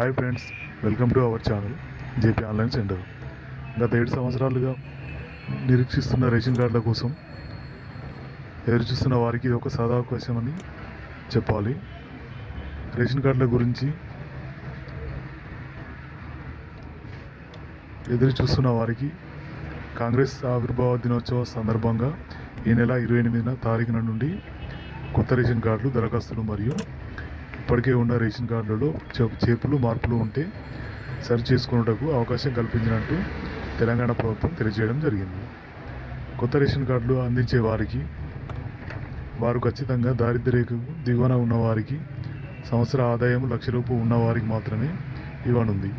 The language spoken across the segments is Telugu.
Hi friends welcome to our channel JP online centre గత ఏడు సంవత్సరాలుగా నిరీక్షిస్తున్న రేషన్ కార్డుల కోసం ఎదురు చూస్తున్న వారికి ఇది ఒక సదావకాశం అని చెప్పాలి. రేషన్ కార్డుల గురించి ఎదురు చూస్తున్న వారికి కాంగ్రెస్ ఆవిర్భావ దినోత్సవ సందర్భంగా ఈ నెల ఇరవై ఎనిమిదిన తారీఖున నుండి కొత్త రేషన్ కార్డులు దరఖాస్తులు మరియు ఇప్పటికే ఉన్న రేషన్ కార్డులలో చేపులు చేర్పులు మార్పులు ఉంటే సరి చేసుకున్నటకు అవకాశం కల్పించినట్టు తెలంగాణ ప్రభుత్వం తెలియజేయడం జరిగింది. కొత్త రేషన్ కార్డులు అందించే వారికి వారు ఖచ్చితంగా దారిద్ర్య రేఖకు దిగువన ఉన్నవారికి సంవత్సర ఆదాయం లక్షలోపు ఉన్నవారికి మాత్రమే ఇవ్వనుంది.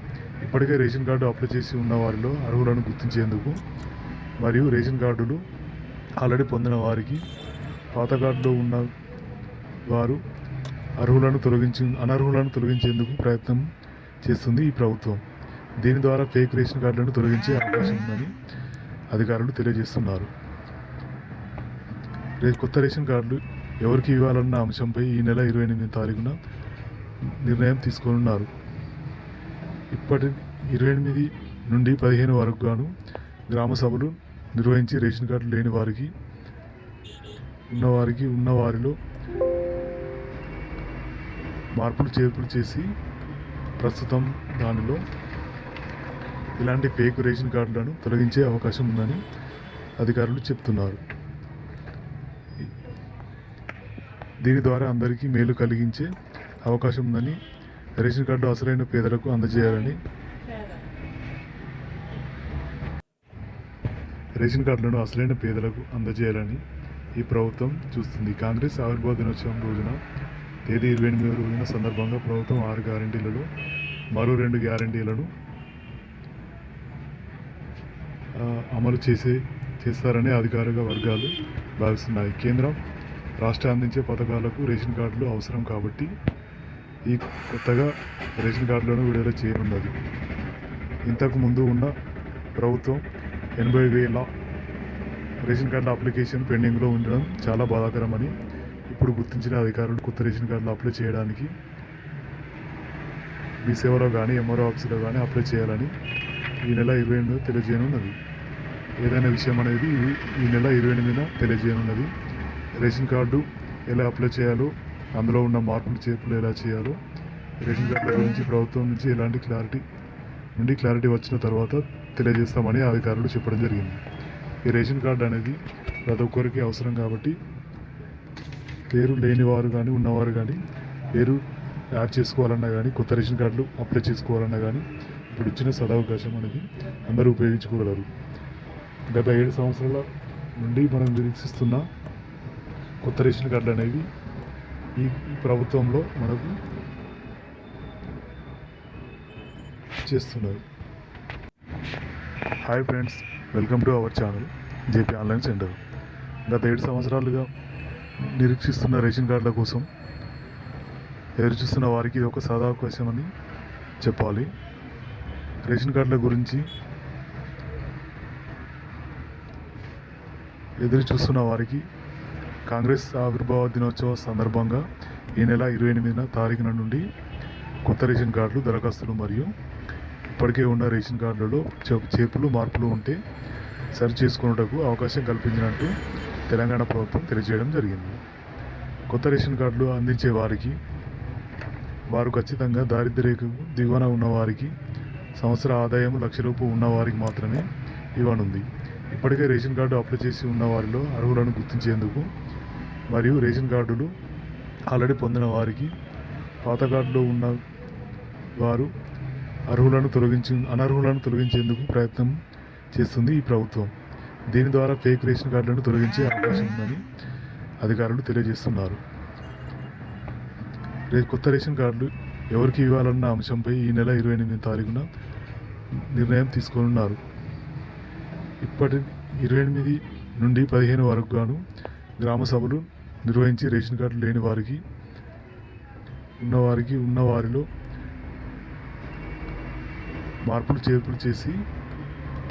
ఇప్పటికే రేషన్ కార్డు అప్లై చేసి ఉన్న వారిలో అర్హులను గుర్తించేందుకు మరియు రేషన్ కార్డులు ఆల్రెడీ పొందిన వారికి పాత కార్డులో ఉన్న వారు అర్హులను తొలగించి అనర్హులను తొలగించేందుకు ప్రయత్నం చేస్తుంది ఈ ప్రభుత్వం. దీని ద్వారా ఫేక్ రేషన్ కార్డులను తొలగించే అవకాశం ఉందని అధికారులు తెలియజేస్తున్నారు. రేపు కొత్త రేషన్ కార్డులు ఎవరికి ఇవ్వాలన్న అంశంపై ఈ నెల ఇరవై ఎనిమిది తారీఖున నిర్ణయం తీసుకోనున్నారు. ఇప్పటి ఇరవై ఎనిమిది నుండి పదిహేను వరకు గాను గ్రామ సభలు నిర్వహించి రేషన్ కార్డు లేని వారికి ఉన్నవారికి ఉన్నవారిలో మార్పులు చేర్పులు చేసి ప్రస్తుతం దానిలో ఇలాంటి ఫేక్ రేషన్ కార్డులను తొలగించే అవకాశం ఉందని అధికారులు చెప్తున్నారు. దీని ద్వారా అందరికీ మేలు కలిగించే అవకాశం ఉందని రేషన్ కార్డు అసలైన పేదలకు అందజేయాలని రేషన్ కార్డులను అసలైన పేదలకు అందజేయాలని ఈ ప్రభుత్వం చూస్తుంది. కాంగ్రెస్ ఆవిర్భావ దినోత్సవం రోజున తేదీ ఇరవై ఎనిమిది రోజున సందర్భంగా ప్రభుత్వం ఆరు గ్యారంటీలలో మరో రెండు గ్యారంటీలను అమలు చేసే చేస్తారని అధికారిక వర్గాలు భావిస్తున్నాయి. కేంద్రం రాష్ట్ర అందించే పథకాలకు రేషన్ కార్డులు అవసరం కాబట్టి ఈ కొత్తగా రేషన్ కార్డులను విడుదల చేయనున్నది. ఇంతకు ముందు ఉన్న ప్రభుత్వం ఎనభై వేల రేషన్ కార్డుల అప్లికేషన్ పెండింగ్లో ఉండడం చాలా బాధాకరమని ఇప్పుడు గుర్తించిన అధికారులు కొత్త రేషన్ కార్డులు అప్లై చేయడానికి? మీ సేవలో కానీ ఎంఆర్ఓ ఆఫీసులో కానీ అప్లై చేయాలని ఈ నెల ఇరవై ఎనిమిది తెలియజేయనున్నది. ఏదైనా విషయం అనేది ఈ- ఈ నెల ఇరవై ఎనిమిదిన తెలియజేయనున్నది. రేషన్ కార్డు ఎలా అప్లై చేయాలో అందులో ఉన్న మార్పులు చేర్పులు ఎలా చేయాలో రేషన్ కార్డుల గురించి ప్రభుత్వం నుంచి ఎలాంటి క్లారిటీ నుండి క్లారిటీ వచ్చిన తర్వాత తెలియజేస్తామని అధికారులు చెప్పడం జరిగింది. ఈ రేషన్ కార్డు అనేది ప్రతి ఒక్కరికి అవసరం కాబట్టి పేరు లేనివారు కానీ ఉన్నవారు కానీ పేరు యాడ్ చేసుకోవాలన్నా కానీ కొత్త రేషన్ కార్డులు అప్లై చేసుకోవాలన్నా కానీ ఇప్పుడు ఇచ్చిన సదవకాశం అనేది అందరూ ఉపయోగించుకోగలరు. గత ఏడు సంవత్సరాల నుండి మనం నిరీక్షిస్తున్న కొత్త రేషన్ కార్డులు అనేవి ఈ ఈ ప్రభుత్వంలో మనకు చేస్తున్నారు. Hi friends welcome to our channel JP online centre గత ఏడు సంవత్సరాలుగా నిరీక్షిస్తున్న రేషన్ కార్డుల కోసం ఎదురు చూస్తున్న వారికి ఇది ఒక సదావకాశం అని చెప్పాలి. రేషన్ కార్డుల గురించి ఎదురు చూస్తున్న వారికి కాంగ్రెస్ ఆవిర్భావ దినోత్సవ సందర్భంగా ఈ నెల ఇరవై ఎనిమిదిన తారీఖున నుండి కొత్త రేషన్ కార్డులు దరఖాస్తులు మరియు ఇప్పటికే ఉన్న రేషన్ కార్డులలో చే- చేర్పులు మార్పులు ఉంటే సరి చేసుకున్నటకు అవకాశం కల్పించినట్టు తెలంగాణ ప్రభుత్వం తెలియజేయడం జరిగింది. కొత్త రేషన్ కార్డులు అందించే వారికి వారు ఖచ్చితంగా దారిద్ర్యకు దిగువన ఉన్నవారికి సంవత్సర ఆదాయం లక్షలోపు ఉన్నవారికి మాత్రమే ఇవ్వనుంది. ఇప్పటికే రేషన్ కార్డు అప్లై చేసి ఉన్న వారిలో అర్హులను గుర్తించేందుకు మరియు రేషన్ కార్డులు ఆల్రెడీ పొందిన వారికి పాత కార్డులో ఉన్న వారు అర్హులను తొలగించి అనర్హులను తొలగించేందుకు ప్రయత్నం చేస్తుంది ఈ ప్రభుత్వం. దీని ద్వారా ఫేక్ రేషన్ కార్డులను తొలగించే అవకాశం ఉందని అధికారులు తెలియజేస్తున్నారు. రేపు కొత్త రేషన్ కార్డులు ఎవరికి ఇవ్వాలన్న అంశంపై ఈ నెల ఇరవై ఎనిమిది తారీఖున నిర్ణయం తీసుకోనున్నారు. ఇప్పటి ఇరవై ఎనిమిది నుండి పదిహేను వరకు గాను గ్రామ సభలు నిర్వహించి రేషన్ కార్డు లేని వారికి ఉన్నవారికి ఉన్నవారిలో మార్పులు చేర్పులు చేసి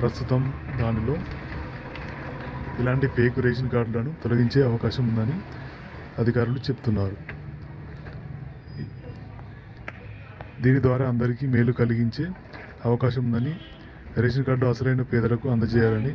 ప్రస్తుతం దానిలో ఇలాంటి ఫేక్ రేషన్ కార్డులను తొలగించే అవకాశం ఉందని అధికారులు చెప్తున్నారు. దీని ద్వారా అందరికీ మేలు కలిగించే అవకాశం ఉందని రేషన్ కార్డు అసలైన పేదలకు అందజేయాలని